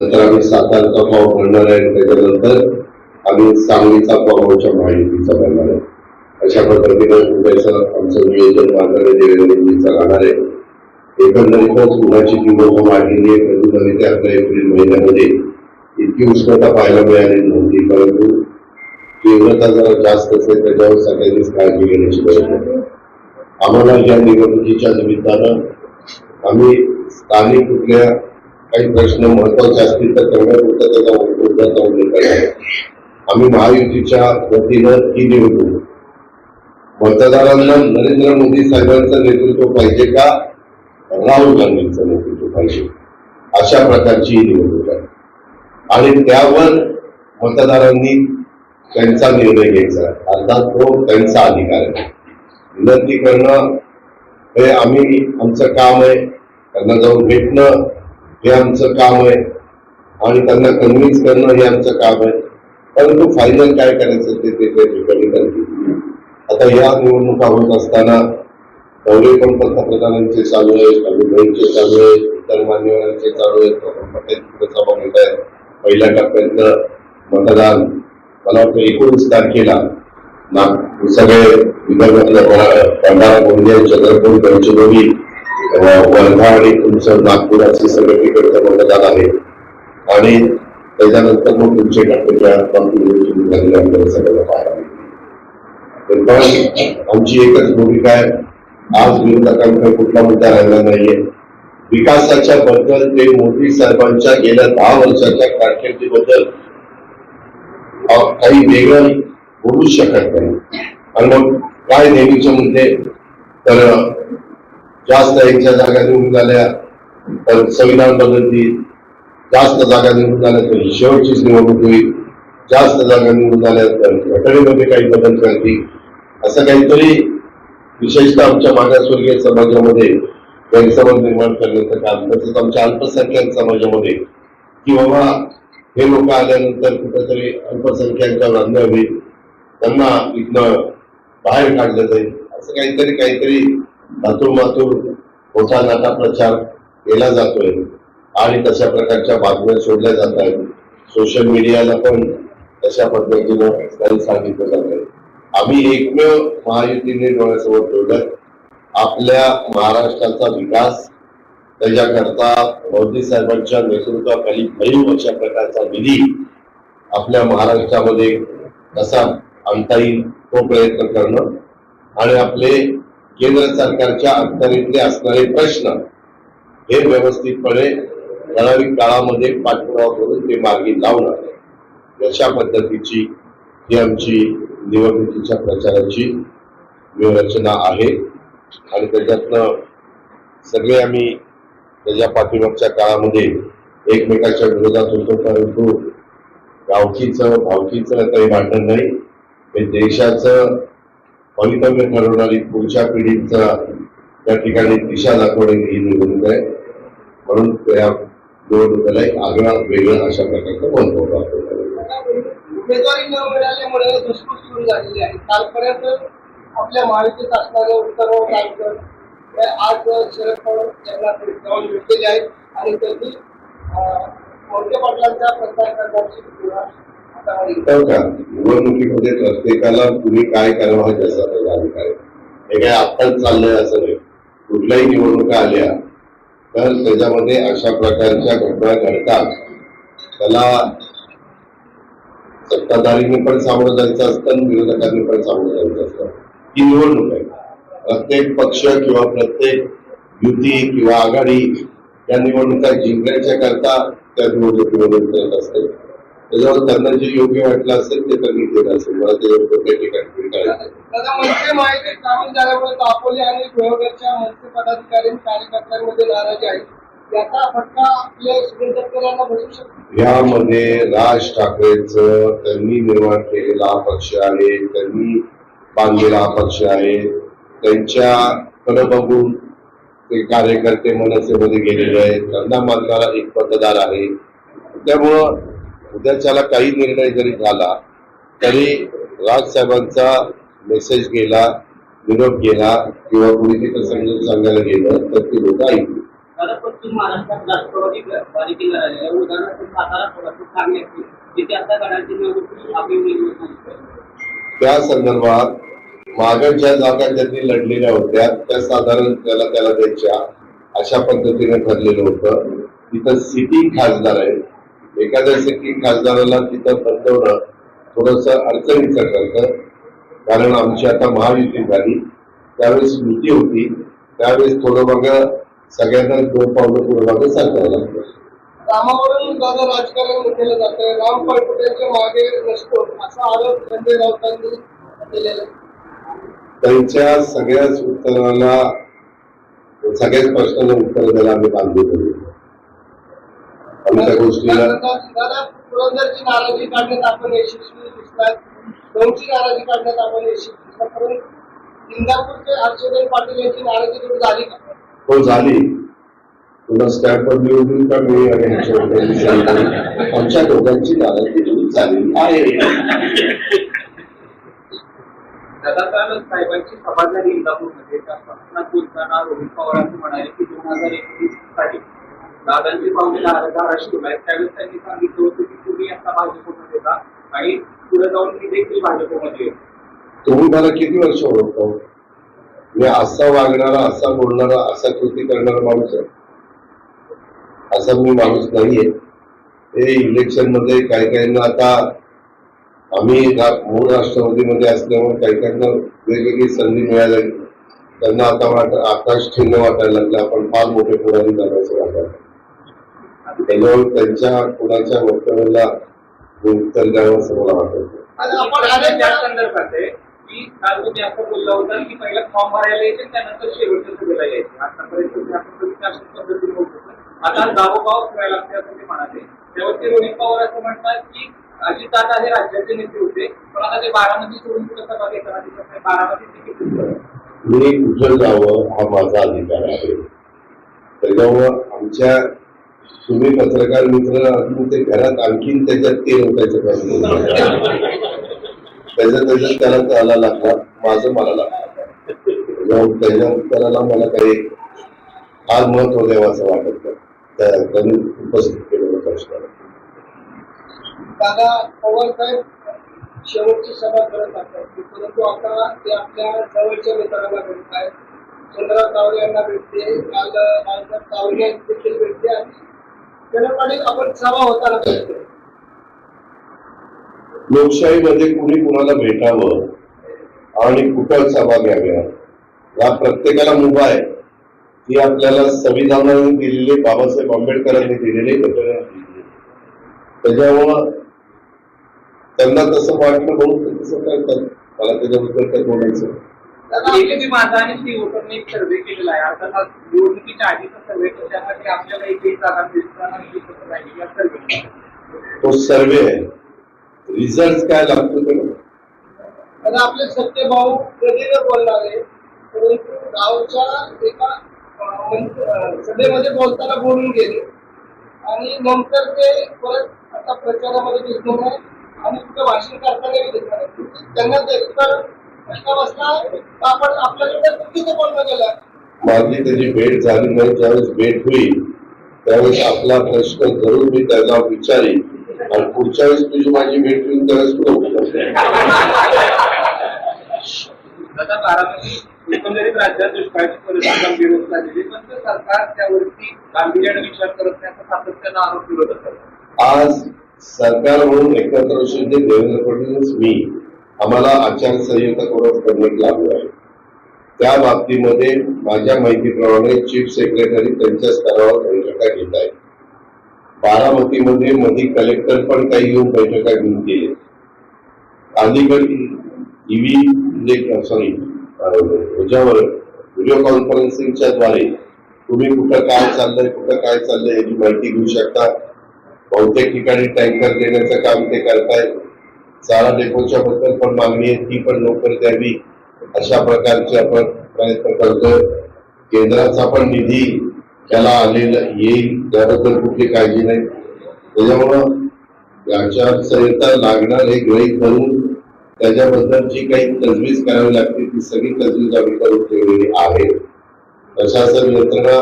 नंतर आम्ही सातारचा पाव भरणार आहे त्याच्यानंतर आम्ही सांगलीचा पाव महायुतीचा भरणार आहे. अशा पद्धतीनं उद्याचं आमचं नियोजन बांधणारे देवेंद्रजीचा राहणार आहे. एकंदरीतच उन्हाची तीव्रता वाढलेली आहे कधीमध्ये ते आपल्या एप्रिल महिन्यामध्ये इतकी उष्णता पाहायला मिळाली नव्हती परंतु तीव्रता जरा जास्त असेल त्याच्यावर सगळ्यांनीच काळजी घेण्याची गरज आहे. आम्हाला या निवडणुकीच्या निमित्तानं आम्ही स्थानिक कुठल्या काही प्रश्न महत्त्वाचे असतील तर तेवढ्यापुरतं त्याचा मुद्द्याचा उल्लेख आहे. आम्ही महायुतीच्या वतीनं ही निवडू मतदारांना नरेंद्र मोदी साहेबांचं नेतृत्व पाहिजे का? राहुल गांधींचं नेतृत्व पाहिजे. अशा प्रकारची ही निवडणूक आहे. आणि त्यावर मतदारांनी त्यांचा निर्णय घ्यायचा अर्थात तो त्यांचा अधिकार आहे. विनंती करणं हे आम्ही आमचं काम आहे. त्यांना जाऊन भेटणं हे आमचं काम आहे. आणि त्यांना कन्व्हिन्स करणं हे आमचं काम आहे. परंतु फायनल काय करायचं ते ते ते ठिकाणी करतील आता या निवडणुका होत असताना दौरे पण पंतप्रधानांचे चालू आहेत अभिनयचे चालू आहेत इतर मान्यवरांचे चालू आहेत. प्रथम पटेल तिकडे पहिल्या टप्प्यातलं मतदान मला वाटतं एकोणीस तारखेला नाग सगळे विदर्भातल्या भरा- भंडारा गोंदिया चंद्रपूर गडचिरोली वर्धा आणि तुमचं नागपुराचे सगळे तिकडचं जात आहे. आणि त्याच्यानंतर मग तुमचे आपल्याला सगळ्यांना पाहायला आमची एकच भूमिका आहे. आज विरोधकांकडे कुठला मुद्दा राहिला नाहीये. विकासाच्या बद्दल ते मोदी साहेबांच्या गेल्या दहा वर्षाच्या कारकिर्दीबद्दल काही वेगळं बोलू शकत नाही. आणि मग काय नेहमीचे मुद्दे तर जास्त यांच्या जागा निवडून झाल्या तर संविधान बदलतील जास्त जागा निवडून झाल्या तर शेवटचीच निवडणूक होईल. जास्त जागा निवडून झाल्या तर घटनेमध्ये काही बदल करतील. असं काहीतरी विशेषतः आमच्या मागासवर्गीय समाजामध्ये गैरसमज निर्माण करण्याचं काम तसंच आमच्या अल्पसंख्याक समाजामध्ये की बाबा हे लोक आल्यानंतर कुठेतरी अल्पसंख्याकांवर अन्याय होईल त्यांना इथनं बाहेर काढलं जाईल असं काहीतरी काहीतरी मातूर मोठा नाटा प्रचार केला जातोय आणि तशा प्रकारच्या बातम्या शोधल्या जात आहेत. सोशल मीडियाला पण तशा पद्धतीनं काही सांगितलं जात आहे. आम्ही एकमेव महायुतीने डोळ्यासमोर ठेवलं आपल्या महाराष्ट्राचा विकास त्याच्याकरता मोदी साहेबांच्या नेतृत्वाखाली भरीव अशा प्रकारचा निधी आपल्या महाराष्ट्रामध्ये कसा आणता येईल तो प्रयत्न करणं आणि आपले केंद्र सरकारच्या अखत्यारीतले असणारे प्रश्न हे व्यवस्थितपणे ठराविक काळामध्ये पाठपुरावा करून ते मार्गी लावणार अशा पद्धतीची ही आमची निवडणुकीच्या प्रचाराची व्यूहरचना आहे. आणि त्याच्यातनं सगळे आम्ही त्याच्या पाठीमागच्या काळामध्ये एकमेकाच्या विरोधात होतो परंतु गावकीचं भावकीचं काही भांडण नाही. हे देशाचं भवितव्य ठरवणारी पुढच्या पिढीचा त्या ठिकाणी दिशा दाखवणारी ही निवडणूक आहे. म्हणून त्या निवडणुकीला एक आगळा वेगळा अशा प्रकारचा महत्त्व प्राप्त उमेदवारी न मिळाल्यामुळे सुरू झालेली आहे. कालपर्यंत आपल्या महायुतीत असणारे उत्तरव गायकर आज शरद पवार यांना जाऊन भेटलेले आहेत. आणि त्यांनी मोठे पाटलांचा करण्याची तर का निवडणुकीमध्ये प्रत्येकाला तुम्ही काय करावं ज्याचा त्याचा अधिकार आहे. हे काय आत्ताच चाललंय असं नाही. कुठल्याही निवडणुका आल्या तर त्याच्यामध्ये अशा प्रकारच्या घटना घडतात. त्याला सत्ताधारीने पण सामोरं जायचं असतं आणि विरोधकांनी पण सामोरं जायचं असतं. ही निवडणूक आहे. प्रत्येक पक्ष किंवा प्रत्येक युती किंवा आघाडी या निवडणुका जिंकण्याच्या करता त्या निवडणुकीमध्ये उतरत असते. त्याच्यावर त्यांना जे योग्य वाटलं असेल ते त्यांनी केलं असेल. मला ते योग्य त्या ठिकाणी माहिती सामील झाल्यामुळे दापोली आणि देवगडच्या मनसे पदाधिकारी कार्यकर्त्यांमध्ये नाराजी आहे. याचा फटका आपल्या सुनील तटकरे यांना बसू शकतो. यामध्ये राज ठाकरेंचं त्यांनी निर्माण केलेला हा पक्ष आहे त्यांनी बांधलेला पक्ष आहे. त्यांच्याकडे बघून ते कार्यकर्ते मनसेमध्ये गेलेले आहेत. त्यांना मानणारा एक मतदार आहे. त्यामुळं उद्याच्याला काही निर्णय जरी झाला तरी राजसाहेबांचा मेसेज गेला निरोप गेला किंवा कुणी तिथं समजून सांगायला गेलं तर ती लोक ऐकली. त्या संदर्भात मागं ज्या जागा त्यांनी लढलेल्या होत्या त्या साधारण त्याला त्याला द्यायच्या अशा पद्धतीने ठरलेलं होतं. तिथं सिटिंग खासदार आहे एखाद्या सिटिंग खासदाराला तिथं बदलवणं थोडस अडचणीचं ठरतं. कारण आमची आता महायुती झाली. त्यावेळेस युती होती. त्यावेळेस थोडं मग सगळ्यांना दोन पावलं पुढे मागे सांगावं लागतं. रामावरून दादा राजकारण केलं जातं. राम पायपुट्यांच्या मागे नसतो असा आरोप संजय राऊतांनी केलेला आहे. त्यांच्या सगळ्याच उत्तराला सगळ्याच प्रश्नाला उत्तर द्यायला आम्ही बांधलो आम्ही त्या गोष्टीला पुरंदरची नाराजी काढण्यात आपण यशस्वी दिसतात नाराजी काढण्यात आपण यशस्वी दिसतात परंतु इंदापूरचे हर्षवर्धन पाटील यांची नाराजी थोडी झाली का? हो झाली. तुला स्टॅम्पवर लिहून देऊ का मी आणि ह्याच्यावर सांगतो. आमच्या दोघांची नाराजी दूर झालेली आहे. काल साहेबांची सभा झाली इंदापूरमध्ये. त्या सभागृहात बोलताना रोहित पवार असं म्हणाले की दोन हजार एकवीससाठी दादांची पाहुणे धारा धाराशिव आहेत. त्यावेळेस त्यांनी सांगितलं होतं की तुम्ही आता भाजपमध्ये जा आणि पुढे जाऊन मी देखील भाजपमध्ये तुम्ही मला किती वर्ष ओळखतो? मी असा वागणारा असा बोलणारा असा कृती करणारा माणूस आहे. असा मी माणूस नाहीये. हे इलेक्शनमध्ये काही काहींना आता आम्ही मूळ राष्ट्रवादीमध्ये असल्यामुळे काही काहींना वेगवेगळी संधी मिळाली. त्यांना आता वाट आकाश ठिन्न वाटायला लागलं. आपण फार मोठे पुढारी जाण्याचं वाटायला त्याच्यावर त्यांच्या कुणाच्या वक्तव्याला उत्तर द्यावं असं मला वाटत. की काल तुम्ही असं बोलला होता की पहिला फॉर्म भरायला यायचे त्यानंतर शेवटच्या सभेला यायचे. आतापर्यंत तुम्ही असं कधी अशाच पद्धतीने बोलत. होता. आता दाबोबाव ठेवायला लागते असं ते म्हणाले. त्यावरती रोहित पवार असं म्हणतात की अजितदादा हे राज्याचे नेते होते पण आता ते बारामती सोडून कुठं सभा घेताना दिसत नाही. बारामती तिकीट दिसतं. मी कुठं जावं हा माझा अधिकार आहे. त्याच्यामुळं आमच्या तुम्ही पत्रकार मित्र ते घरात आणखीन त्याच्यात ते होतायचं काम करू त्याच्या त्याच्यात त्याला त्याला लागला माझं मला लागला त्याच्या उत्तराला मला काही फार महत्त्व द्यावं असं वाटत नाही. त्यांनी उपस्थित केलेलं प्रश्न दादा पवार साहेब शेवटची सभा करत असतात. परंतु आता ते आपल्या जवळच्या मित्राला भेटत आहेत चंद्रा तावरे यांना भेटते काल राजनाथ देखील भेटते आणि शरद आपण सभा होताना लोकशाहीमध्ये कुणी कुणाला भेटावं आणि कुठं सभा घ्याव्या या प्रत्येकाला मुभा आहे. ती आपल्याला संविधानाने दिलेले बाबासाहेब आंबेडकरांनी दिलेले त्याच्यामुळं त्यांना तसं वाटणं म्हणून तसं करतात? मला त्याच्याबद्दल काय बोलायचं ABP माझा आणि वोटरने एक सर्वे केलेला आहे. अर्थात हा निवडणुकीच्या आधीचा सर्वे त्यासाठी आपल्याला एकही जागा दिसत नाही या सर्वे तो सर्वे आहे. रिझल्ट काय लागतो ते. आता आपले सत्य भाऊ कधीने बोलणारे परंतु गावच्या एका सभेमध्ये बोलताना बोलून गेले. आणि नंतर ते परत आता प्रचारामध्ये दिसणार नाही आणि कुठं भाषण करताना दिसणार नाही त्यांना ते तर माझी त्याची भेट झाली नाही ज्यावेळेस भेट होईल त्यावेळेस आपला प्रश्न जरूर मी त्याला विचारीन आणि पुढच्या वेळेस तुझी माझी भेट होईल त्यावेळेस तुला उत्तर आता बारामती एकंदरीत राज्यात दुष्काळाची परिस्थिती गंभीर होत चाललेली पण ते सरकार त्यावरती गांभीर्याने विचार करत नाही असा सातत्यानं आरोप विरोध असतात आज सरकार म्हणून एकत्र शिंदे देवेंद्र फडणवीस मी आम्हाला आचारसंहिता करून करण्यात लागू आहे. त्या बाबतीमध्ये माझ्या माहितीप्रमाणे चीफ सेक्रेटरी त्यांच्या स्तरावर बैठका घेत आहेत. बारामतीमध्ये मधी कलेक्टर पण काही येऊन बैठका घेऊन गेले. अलीगड ईव्ही म्हणजे, सॉरी ह्याच्यावर व्हिडिओ कॉन्फरन्सिंगच्या द्वारे तुम्ही कुठं काय चाललंय कुठं काय चाललंय याची माहिती घेऊ शकता. बहुतेक ठिकाणी टँकर देण्याचं काम ते करतायत. चारा डेपोच्या बद्दल पण मागणी आहे ती पण लवकर द्यावी. अशा प्रकारचे आपण प्रयत्न करतोय. केंद्राचा पण निधी त्याला आलेला येईल त्याबद्दल कुठली काळजी नाही. त्याच्यामुळं आचारसंहिता लागणार हे गृहित धरून त्याच्याबद्दल जी काही तजवीज करावी लागते ती सगळी तजवीज आम्ही करून ठेवलेली आहे. प्रशासन यंत्रणा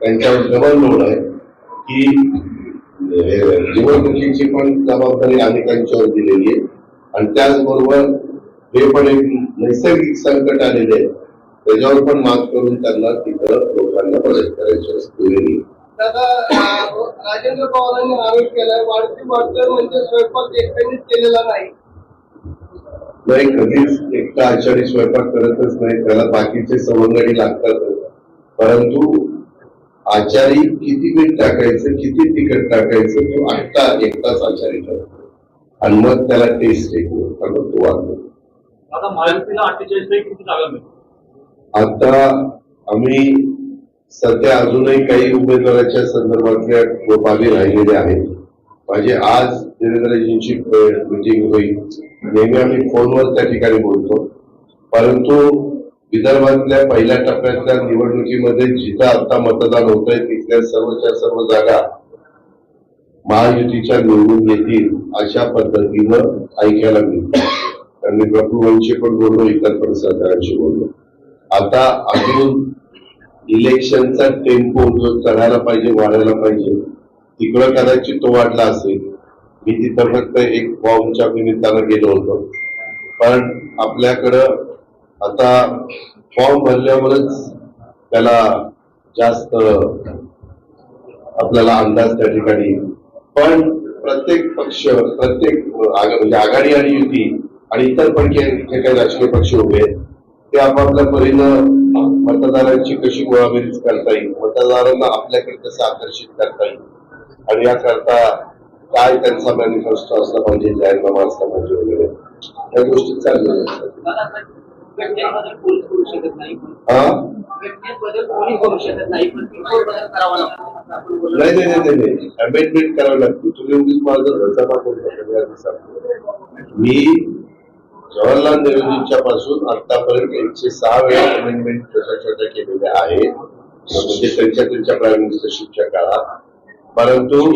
त्यांच्यावर जवळ लोड आहे की निवडणुकीची पण जबाबदारी अनेकांच्यावर दिलेली आहे. आणि त्याचबरोबर हे पण एक नैसर्गिक संकट आलेले आहे. त्याच्यावर पण मात करून त्यांना तिथं लोकांना मदत करायची असते. राजेंद्र पवारांनी आरोप केलाय वाढती वाढतं म्हणजे स्वयंपाक एकट्यानेच केलेला नाही. नाही कधीच एकटा आचारी स्वयंपाक करतच नाही. त्याला बाकीचे सवंगडी लागतात. परंतु आचारी किती मीठ टाकायचं किती तिखट टाकायचं तो आत्ता एकटाच आचारी ठरतो. आणि मग त्याला टेस्ट येतो मग तो वाढतो. आता आम्ही सध्या अजूनही काही उमेदवाराच्या संदर्भातल्या बाबी राहिलेल्या आहेत. माझे आज देवेंद्रजींची मिटिंग होईल. नेहमी आम्ही फोनवर त्या ठिकाणी बोलतो. परंतु विदर्भातल्या पहिल्या टप्प्यातल्या निवडणुकीमध्ये जिथं आता मतदान होत आहे तिथल्या सर्वच्या सर्व जागा महायुतीच्या निवडून येतील अशा पद्धतीनं ऐकायला मिळतं. मी प्रभूंशी पण बोललो इतर पण सरकारांशी बोललो. आता अजून इलेक्शनचा टेम्पो जो चढायला पाहिजे वाढायला पाहिजे तिकडं कदाचित तो वाढला असेल. मी तिथं फक्त एक फॉर्मच्या निमित्तानं गेलो होतो. पण आपल्याकडं आता फॉर्म भरल्यावरच त्याला जास्त आपल्याला अंदाज त्या ठिकाणी. पण प्रत्येक पक्ष प्रत्येक म्हणजे आघाडी आणि युती आणि इतर पण जे जे काही राजकीय पक्ष उभे आहेत ते आपापल्या परीनं मतदारांची कशी गोळाबेरीज करता येईल? मतदारांना आपल्याकडे कसं आकर्षित करता येईल? आणि याकरता काय त्यांचा मॅनिफेस्टो असला पाहिजे जाहीरनामा असला पाहिजे वगैरे. या गोष्टी चाललेल्या असतात करू नाही घटनेत बदल कोणी करू शकत नाही. नाही नाही नाही नाही नाही. अमेंडमेंट करावी लागते. तुम्ही उगीच माझं घरचा मी जवाहरलाल नेहरूंच्या पासून आतापर्यंत एकशे सहा वेळा अमेंडमेंट छोट्या छोट्या केलेल्या आहेत. म्हणजे त्यांच्या त्यांच्या प्राईम मिनिस्टरशिपच्या काळात. परंतु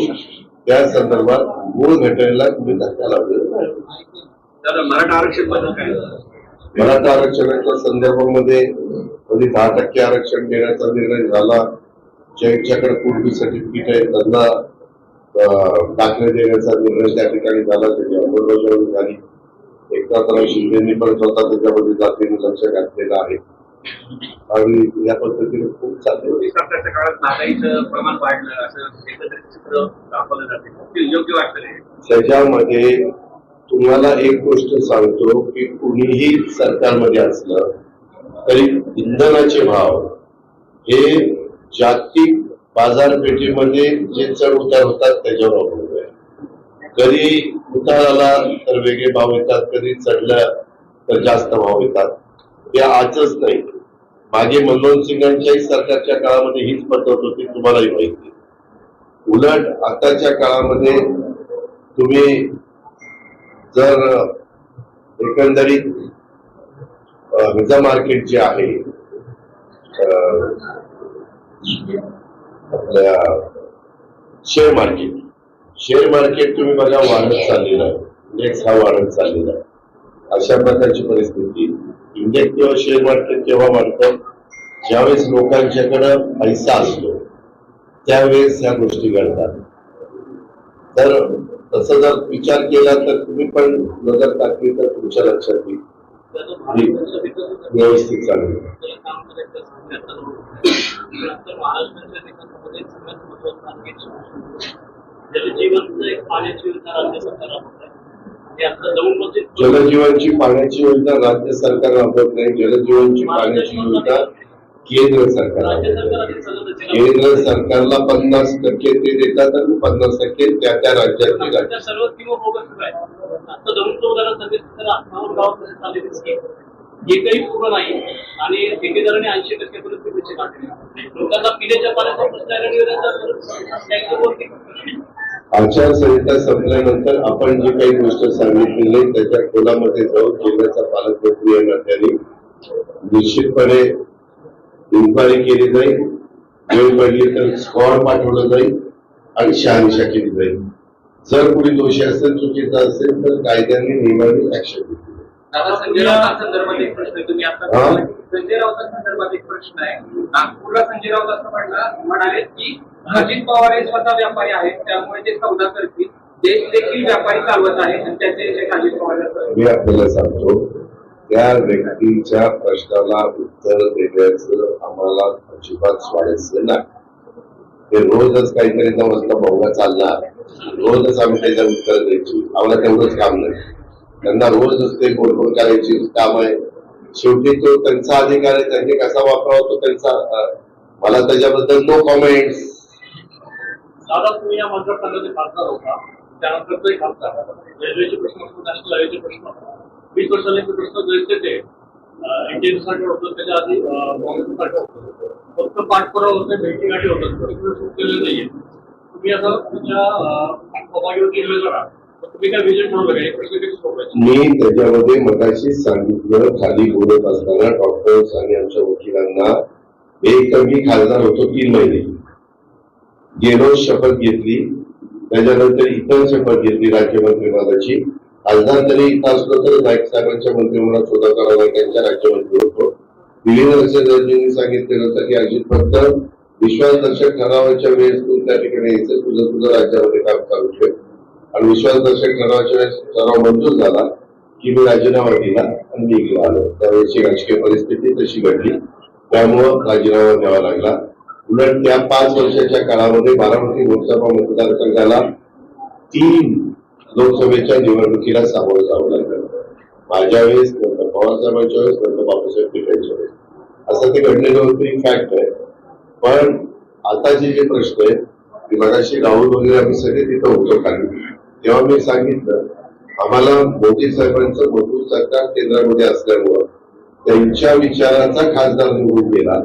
त्या संदर्भात मूळ घटनेला तुम्ही धक्का लावलेला नाही. मराठा आरक्षणबद्दल काय? मराठा आरक्षणाच्या संदर्भामध्ये कधी दहा टक्के आरक्षण देण्याचा निर्णय झाला ज्यांच्याकडे पूर्वी सर्टिफिकेट आहे त्यांना दाखले देण्याचा निर्णय त्या ठिकाणी झाला त्याची अंमलबजावणी झाली. एकनाथराव शिंदेनी पण स्वतः त्याच्यामध्ये जातीने लक्ष घातलेलं आहे. आणि या पद्धतीने खूप चालले मोदी सरकारच्या काळात महागाईचं प्रमाण वाढलं असं एकंदरीत चित्र दाखवलं जाते. ते योग्य वाटतं नाही त्याच्यामध्ये तुम्हाला एक गोष्ट सांगतो की कुणीही सरकारमध्ये असलं तरी इंधनाचे भाव हे जागतिक बाजारपेठेमध्ये जे चढ उतार होतात त्याच्यावर अवलंबून आहे. कधी उतार आला तर वेगळे भाव येतात कधी चढल्या तर जास्त भाव येतात. हे आजच नाही. मागे मनमोहन सिंगांच्याही सरकारच्या काळामध्ये हीच पद्धत होती तुम्हालाही माहिती उलट आताच्या काळामध्ये तुम्ही जर एकंदरीत अ, मार्केट जे आहे आपल्या शेअर मार्केट शेअर मार्केट तुम्ही बघा वाढत चाललेलं आहे. इंडेक्स हा वाढत चाललेला आहे. अशा प्रकारची परिस्थिती. इंडेक्स किंवा शेअर मार्केट केव्हा वाढतं? ज्यावेळेस लोकांच्याकडं पैसा असतो त्यावेळेस ह्या गोष्टी घडतात. तर तसं जर विचार केला तर तुम्ही पण नजर टाकली तर तुमच्या लक्षात येईल. व्यवस्थित चालेल. राज्य जलजीवनची पाण्याची योजना राज्य सरकार राबवत नाही. जलजीवनची पाण्याची योजना केंद्र सरकार केंद्र सरकारला पन्नास टक्के ते देतात आणि पन्नास टक्के त्या त्या राज्यातली राबवतात. राज्य. त्या सर्व स्कीम बोगस आहे? आता दौंडचं उदाहरण सांगितलं तर आत्मावर गावात चाललेली स्कीम. एकही पूर्ण नाही आणि ठेकेदाराने ऐंशी टक्क्यापर्यंत पैसे काढले लोकांना पिण्याच्या पाण्याचा प्रश्न आचारसंहिता संपल्यानंतर आपण जी काही गोष्ट सांगितलेली त्याच्या खोलामध्ये जाऊन जिल्ह्याचा पालकमंत्री या नात्याने निश्चितपणे इन्क्वायरी केली जाईल वेळ पडली तर स्कॉड पाठवलं जाईल आणि शहानिशा केली जाईल जर कोणी दोषी असेल चुकीचा असेल तर कायद्याने नियमाने ऍक्शन घेतली संजय राऊतांसंदर्भात एक प्रश्न आहे. तुम्ही आता? संजय राऊतांसंदर्भात एक प्रश्न आहे नागपूरला संजय राऊत असं म्हणला म्हणाले की अजित पवार हे स्वतः व्यापारी आहेत त्यामुळे ते सौदा करतील देश देखील व्यापारी चालवत आहे आणि त्याचे अजित पवार. मी आपल्याला सांगतो त्या व्यक्तीच्या प्रश्नाला उत्तर देण्याचं आम्हाला अजिबात स्वारस्य नाही. ते रोजच काहीतरी नवसला भाऊला चालणार. रोजच आम्ही त्याच्या उत्तर द्यायची. आम्हाला तेवढंच काम नाही. त्यांना रोजच ते बोलबोल करायची काम आहे शेवटी तो त्यांचा अधिकार आहे. त्यांनी कसा वापरावा तो त्यांचा मला त्याच्याबद्दल नो कॉमेंट दादा तुम्ही या मतदारसंघाचे खासदार होता. त्यानंतर ते खासदार. रेल्वेचे प्रश्न असतो नॅशनल हायवेचे प्रश्न वीस वर्षाला ते प्रश्न जैसे ते एनडीएसाठी होतं त्याच्या आधी काँग्रेससाठी होतं. फक्त पाठपुरावा होते भेटीगाठी होतात प्रश्न सुटलेले नाहीये. तुम्ही असं तुमच्या सभागेवरती निवेदन आहात मी त्याच्यामध्ये मगाशी सांगितलं खाली बोलत असताना डॉक्टर्स आणि आमच्या वकिलांना एक तर मी खासदार होतो तीन महिने. गेलो शपथ घेतली. त्याच्यानंतर इतर शपथ घेतली राज्यमंत्रिपदाची खासदार जरी इथं असलो तरी नाईक साहेबांच्या मंत्रिमंडळात सुद्धा करावा त्यांच्या राज्यमंत्री होतो. विलीन रचनेजींनी सांगितलेलं होतं की अजित फक्त विश्वासदर्शक ठरावाच्या वेळेस तू त्या ठिकाणी यायचं तुझं तुझं राज्यामध्ये काम चालू ठेव. आणि विश्वासदर्शक ठरावाच्या वेळेस ठराव मंजूर झाला की मी राजीनामा दिला आणि मी इकडे आलो. त्यावेळेची राजकीय परिस्थिती तशी घडली. त्यामुळं राजीनामा द्यावा लागला. उलट त्या पाच वर्षाच्या काळामध्ये बारामती लोकसभा मतदारसंघाला तीन लोकसभेच्या निवडणुकीला सामोरं जावं लागलं. माझ्या वेळेस नंतर पवारसाहेबांच्या वेळेस नंतर बाबासाहेब टिकायच्या वेळेस. असं ते घडलेलं होतं एक फॅक्ट आहे पण आताचे जे प्रश्न आहेत ते मगाशी राहुल वगैरे आम्ही सगळे तिथं होतो खाली. तेव्हा मी सांगितलं आम्हाला मोदी साहेबांचं मजबूत सरकार केंद्रामध्ये असल्यामुळं त्यांच्या विचाराचा खासदार निवडून गेला.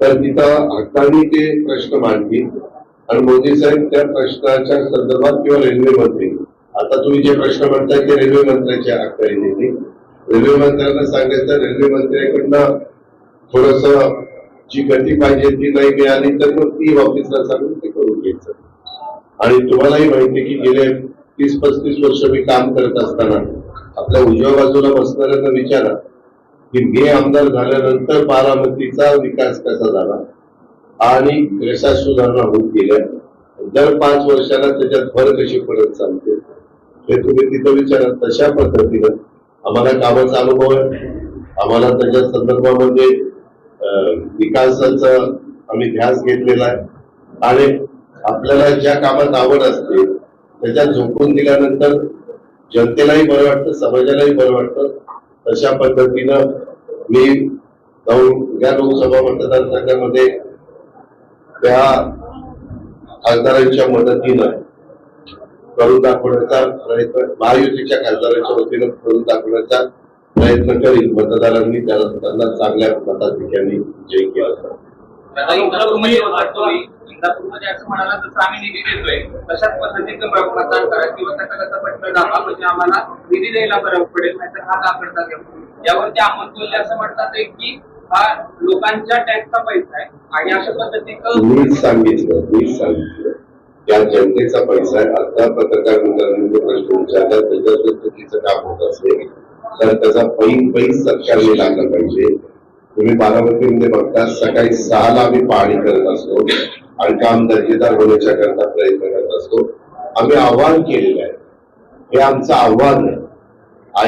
तर तिथं हक्कानी ते प्रश्न मांडतील. आणि मोदी साहेब त्या प्रश्नाच्या संदर्भात किंवा रेल्वेमध्ये आता तुम्ही जे प्रश्न म्हणताय ते रेल्वे मंत्र्यांची हक्काने देतील रेल्वे मंत्र्यांना सांगायचं रेल्वे मंत्र्याकडनं थोडस जी गती पाहिजे ती नाही मिळाली तर मग ती ऑफिसला सांगून ते करून घ्यायचं. आणि तुम्हालाही माहिती आहे की गेले तीस पस्तीस वर्ष मी काम करत असताना आपल्या उजव्या बाजूला बसणाऱ्यांना विचारा की मी आमदार झाल्यानंतर बारामतीचा विकास कसा झाला? आणि कशा सुधारणा होत गेल्या. दर पाच वर्षाला त्याच्यात भर कशी पडत चालते? हे तुम्ही तिथं विचारा तशा पद्धतीनं आम्हाला कामाचा अनुभव आहे. आम्हाला त्याच्या संदर्भामध्ये विकासाचा आम्ही ध्यास घेतलेला आहे. आणि आपल्याला ज्या कामात आवड असते त्याच्यात झोपून दिल्यानंतर जनतेलाही बरं वाटतं समाजालाही बरं वाटतं. तशा पद्धतीनं मी जाऊन या लोकसभा मतदारसंघामध्ये त्या खासदारांच्या मदतीनं करून दाखवण्याचा प्रयत्न महायुतीच्या खासदारांच्या वतीनं करून दाखवण्याचा प्रयत्न करील मतदारांनी त्याला त्यांना चांगल्या मताधिक्यांनी जय केला. इंदापूरमध्ये असं म्हणाला जसं आम्ही निधी देतोय तशाच पद्धतीचं मतदान करा किंवा त्याचा कसा पटकन दाखवा म्हणजे आम्हाला निधी द्यायला बरं पडेल नाहीतर हा का करतात यावरती अमोल कोल्हे असं म्हणतात की हा लोकांच्या टॅक्सचा पैसा आहे आणि अशा पद्धतीचं मीच सांगितलं मीच सांगितलं. या जनतेचा पैसा आहे. आता पत्रकार मित्रांनी जो प्रश्न विचारला त्याच्यात चुकीचं काम होत असेल तर त्याचा पैन पैन सरकारने लागला पाहिजे. तुम्ही बारामतीमध्ये बघता सकाळी सहाला आम्ही पाहणी करत असतो आणि काम दर्जेदार होण्याच्या करता प्रयत्न करत असतो. आम्ही आव्हान केलेलं आहे. हे आमचं आव्हान आहे.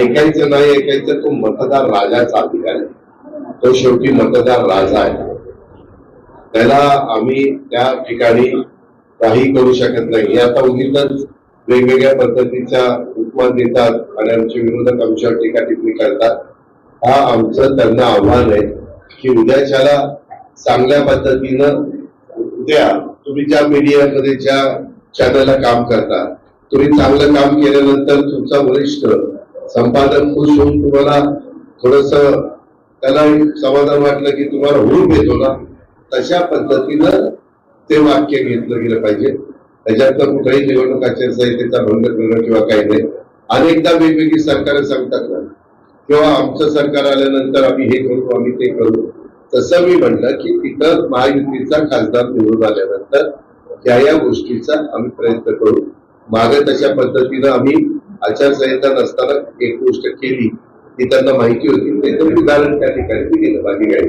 ऐकायचं नाही ऐकायचं तो मतदार राजाचा अधिकार आहे. तो शेवटी मतदार राजा आहे. त्याला आम्ही त्या ठिकाणी काही करू शकत नाही. हे आता उगीच वेगवेगळ्या पद्धतीच्या उपमा देतात आणि आमचे विरोधक आमच्यावर टीका टिप्पणी करतात. हा आमचं त्यांना आव्हान आहे की उद्याच्याला चांगल्या पद्धतीनं उद्या तुम्ही ज्या मीडियामध्ये ज्या चॅनलला काम करता तुम्ही चांगलं काम केल्यानंतर तुमचा वरिष्ठ संपादक खुश होऊन तुम्हाला थोडस त्याला समाधान वाटलं की तुम्हाला होऊन येतो ना तशा पद्धतीनं ते वाक्य घेतलं गेलं पाहिजे. त्याच्यातनं कुठल्याही निवडणूक आचारसंहितेचा भंग करणं किंवा काही नाही. अनेकदा वेगवेगळी सरकारं सांगतात ना किंवा आमचं सरकार आल्यानंतर आम्ही हे करू आम्ही ते करू. तसं मी म्हटलं की तिथं महायुतीचा खासदार निवडून आल्यानंतर त्या या गोष्टीचा आम्ही प्रयत्न करू. मागे तशा पद्धतीनं आम्ही आचारसंहिता नसताना एक गोष्ट केली ती त्यांना माहिती होती. ते तर उदाहरण त्या ठिकाणी दिलं बाकी काही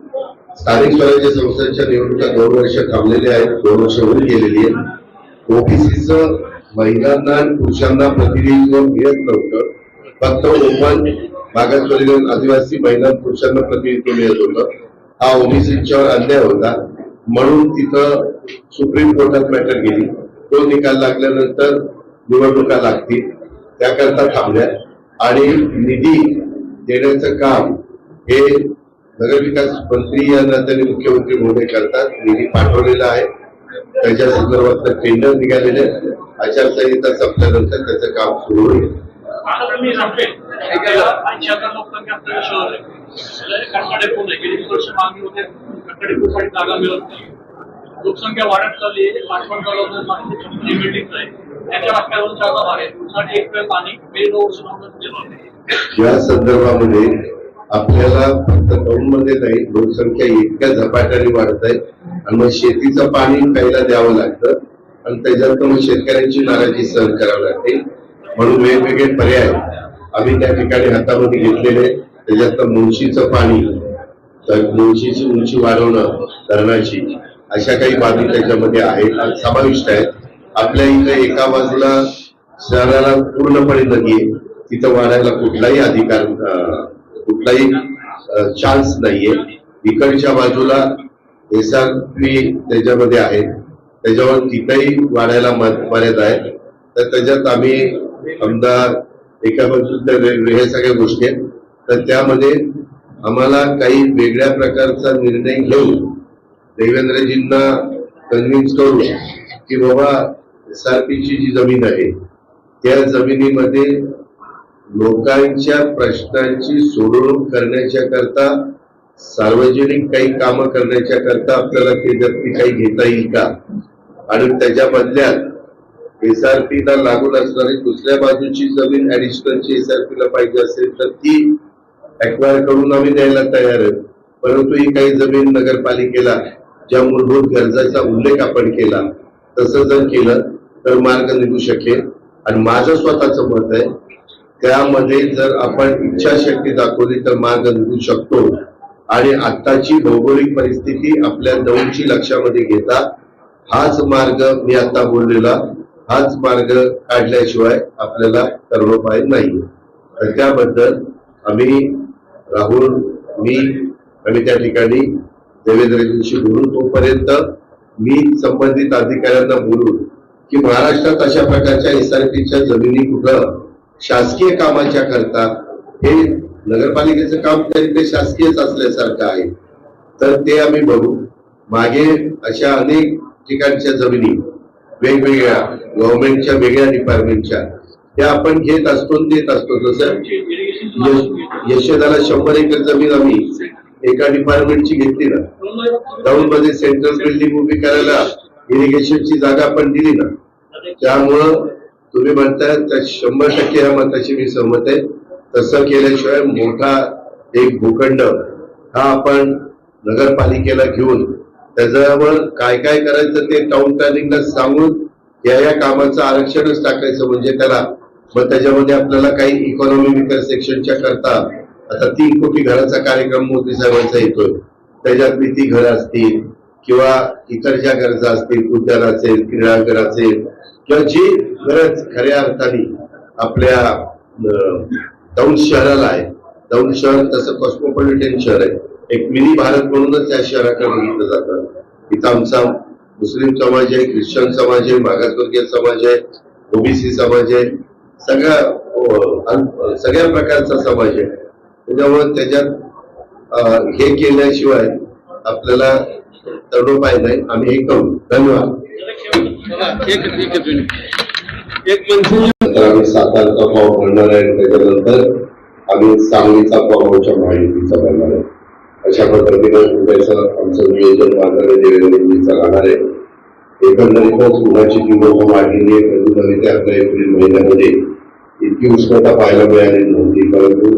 स्थानिक स्वराज्य संस्थांच्या निवडणुका दोन वर्ष थांबलेल्या आहेत दोन वर्ष होऊन गेलेली आहेत. ओबीसीचं महिलांना आणि पुरुषांना प्रतिनिधित्व मिळत नव्हतं. फक्त ओपन मागासवर्गीय आदिवासी महिला पुरुषांना प्रतिनिधित्व मिळत होतं. हा ओबीसीच्यावर अन्याय होता. म्हणून तिथं सुप्रीम कोर्टात मॅटर गेली तो निकाल लागल्यानंतर निवडणुका लागतील त्याकरता थांबल्या. आणि निधी देण्याचं काम हे नगरविकास मंत्री या नात्याने मुख्यमंत्री महोदय करतात. निधी पाठवलेला आहे. त्याच्या संदर्भात टेंडर निघालेले. आचारसंहिता संपल्यानंतर त्याचं काम सुरू होईल. लोकसंख्या वाढत चालली आहे. पाठवण बिल्डिंग आहे. या संदर्भामध्ये आपल्याला फक्त मध्ये नाही लोकसंख्या इतक्या झपाट्याने वाढत आहे आणि मग शेतीचं पाणी प्यायला द्यावं लागतं. आणि त्याच्यात मग शेतकऱ्यांची नाराजी सहन करावी लागते. म्हणून वेगवेगळे पर्याय आम्ही त्या ठिकाणी हातामध्ये घेतलेले त्याच्यात मुळशीचं पाणी तर मुळशीची उंची वाढवणं धरणाची अशा काही बाबी त्याच्यामध्ये आहेत. समाविष्ट आहेत. आपल्या इथे एका बाजूला शहराला पूर्णपणे नदी आहे. तिथं वाढायला कुठलाही अधिकार कुठलाही चान्स नाहीये. इकडच्या बाजूला एस पी त्याच्यामध्ये आहे त्याच्यावर तिथंही वाढायला मर्यादा आहे तर त्याच्यात आम्ही आमदार एका बाजूला हे सगळ्या गोष्टी आहेत. तर त्यामध्ये आम्हाला काही वेगळ्या प्रकारचा निर्णय घेऊन देवेंद्रजींना कन्व्हिन्स करू की बाबा एसआरपीची जी जमीन आहे त्या जमिनीमध्ये लोकांच्या प्रश्नांची सोडवणूक करण्याच्या करता सार्वजनिक काही कामं करण्याच्या करता आपल्याला त्याच्यातली काही घेता येईल का? आणि त्याच्या बदल्यात एसआरपी ला लागून असणारी दुसऱ्या बाजूची जमीन ऍडिशनलची एसआरपी ला पाहिजे असेल तर ती अक्वायर करून आम्ही द्यायला तयार आहे. परंतु ही काही जमीन नगरपालिकेला ज्या मूलभूत गरजाचा उल्लेख आपण केला तसं जर केलं तर मार्ग निघू शकेल. आणि माझं स्वतःचं मत आहे त्यामध्ये जर आपण इच्छाशक्ती दाखवली तर मार्ग निघू शकतो. आणि आत्ताची भौगोलिक परिस्थिती आपल्या दौडची लक्षामध्ये घेता हाच मार्ग मी आता बोललेला हाच मार्ग काढल्याशिवाय आपल्याला कर्मपाय नाही तर त्याबद्दल आम्ही राहुल मी आणि त्या ठिकाणी देवेंद्रजींशी बोलून तोपर्यंत मी संबंधित अधिकाऱ्यांना बोलून की महाराष्ट्रात अशा प्रकारच्या एसआरपीच्या जमिनी कुठं? शासकीय कामाच्या करता हे नगरपालिकेचं काम तरी ते शासकीयच असल्यासारखं आहे. तर ते आम्ही बघू. मागे अशा अनेक ठिकाणच्या जमिनी वेगवेगळ्या गव्हर्नमेंटच्या वेगळ्या डिपार्टमेंटच्या त्या आपण घेत असतो देत असतो. जसं यश- यशोदाला शंभर एकर जमीन आम्ही एका डिपार्टमेंटची घेतली ना. दौंडमध्ये सेंट्रल बिल्डिंग उभी करायला इरिगेशनची जागा आपण दिली ना. त्यामुळं तुम्ही म्हणताय त्या शंभर टक्के या मताशी मी सहमत आहे. तसं केल्याशिवाय मोठा एक भूखंड हा आपण नगरपालिकेला घेऊन त्याच्यावर काय काय करायचं ते टाउन प्लॅनिंगला सांगून या या कामाचं आरक्षणच टाकायचं म्हणजे त्याला. मग त्याच्यामध्ये आपल्याला काही इकॉनॉमी विकास सेक्शनच्या करता आता तीन कोटी घराचा कार्यक्रम मोदी साहेबांचा येतोय. त्याच्यात ती घरं असतील किंवा इतर ज्या गरजा असतील उद्यान असेल क्रीडांगण असेल त्याची गरज खऱ्या अर्थाने आपल्या दौंड शहराला आहे दौंड शहर तसं कॉस्मोपॉलिटन शहर आहे. एक मिनी भारत म्हणूनच त्या शहराकडे बघितलं जातं. इथं आमचा मुस्लिम समाज आहे ख्रिश्चन समाज आहे मागासवर्गीय समाज आहे ओबीसी समाज आहे सगळ्या सगळ्या प्रकारचा समाज आहे. त्याच्यामुळे त्याच्यात हे केल्याशिवाय आपल्याला तरुणोपाय नाही. आम्ही हे करू. धन्यवाद. सातारचा पाव भरणार आहे त्याच्यानंतर आम्ही सांगलीचा पाव माहितीचा महायुतीचा भरणार आहे. अशा पद्धतीनं उद्याचं आमचं नियोजन बांधणारे देवेंद्रजीचं राहणार आहे. एकंदरीतच उन्हाची तीव्रता हो वाढलेली आहे प्रतिमध्ये आपल्या एप्रिल महिन्यामध्ये. इतकी उष्णता पाहायला मिळाली नव्हती परंतु